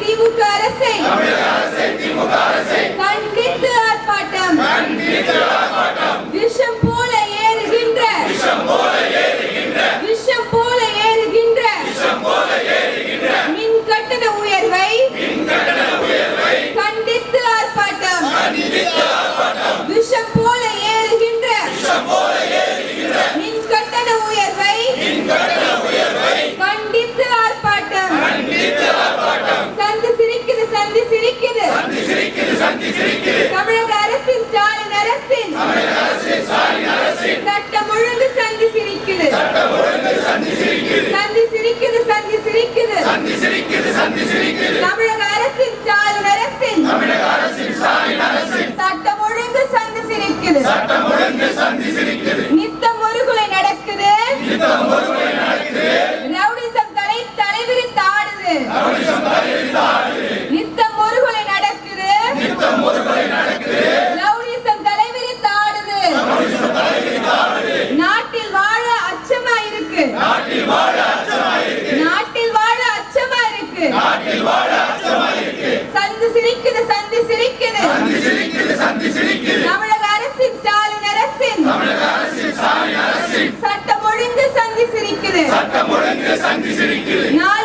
திமுக அரசை கண்டித்து ஆர்ப்பாட்டம் விஷம் போல ஏறுகின்ற சந்தி சிரிக்குது தமிழக அரசின் ஸ்டாலின் அரசின். சட்டம் ஒழுங்கு சந்தி சிரிக்குது. நித்தம் ஒரு கொலை நடக்குது. ரவுடிசம் தலை தலைவிரித்து ஆடுது. நித்தம் ஒரு கொலை நடக்குது ரவுடிசம் தலைவிரித்து ஆடுது நாட்டில் வாழ அச்சமா இருக்கு நாட்டில் வாழ அச்சமா இருக்கு சந்து சிரிக்குது. சந்தி சிரிக்குது தமிழக அரசின் ஸ்டாலின் அரசின். சட்டம் ஒழுங்கு சந்தி சிரிக்குது. நாளும் நாளும்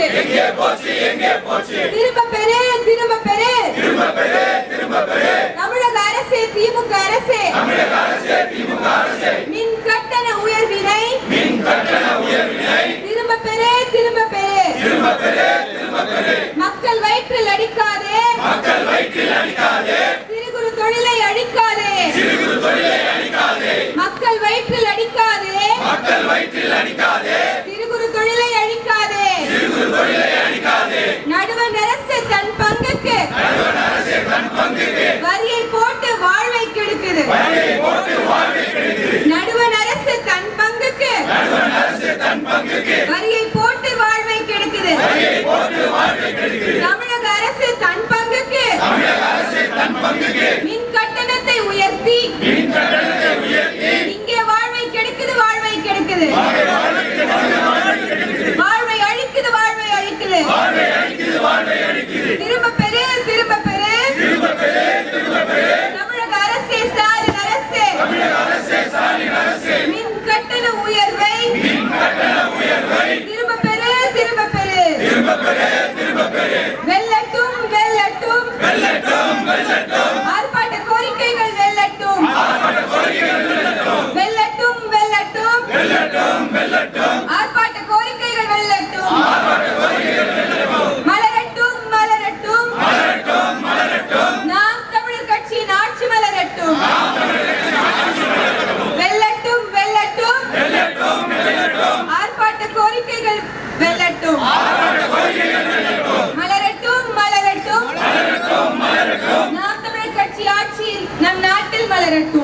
எங்கே போச்சு? திரும்ப பெரு திரும்ப பெரு தமிழக அரசே திமுக அரசே. மின் கட்டண உயர்வினை. திரும்ப பெரு திரும்ப பெரு மக்கள் வயிற்றில் அடிக்காதே. சிறு குறு தொழிலை அழிக்காதே. மக்கள் வயிற்றில் அடிக்காதே. சிறு குறு தொழிலை அழிக்காதே நடுவண் அரசு தன் பங்குக்கு வரியை போட்டு வாழ்வை கெடுக்குது நடுவண் அரசு தன் பங்குக்கு தன் பங்குக்கு வெல்லட்டும் ஆர்ப்பாட்ட கோரிக்கைகள் வெல்லட்டும். ஆர்ப்பாட்ட கோரிக்கைகள் வெல்லட்டும். மலரட்டும் மலரட்டும். மலரட்டும் மலரட்டும். நாம் தமிழர் கட்சியின் ஆட்சி மலரட்டும். வெல்லட்டும் வெல்லட்டும். வெல்லட்டும் வெல்லட்டும். ஆர்ப்பாட்ட கோரிக்கைகள் வெல்லட்டும். ஆர்ப்பாட்ட கோரிக்கைகள் வெல்லட்டும். மலரட்டும் மலரட்டும். மலரட்டும் மலரட்டும். நாம் தமிழர் கட்சி ஆட்சியில் நம் நாட்டில் மலரட்டும்.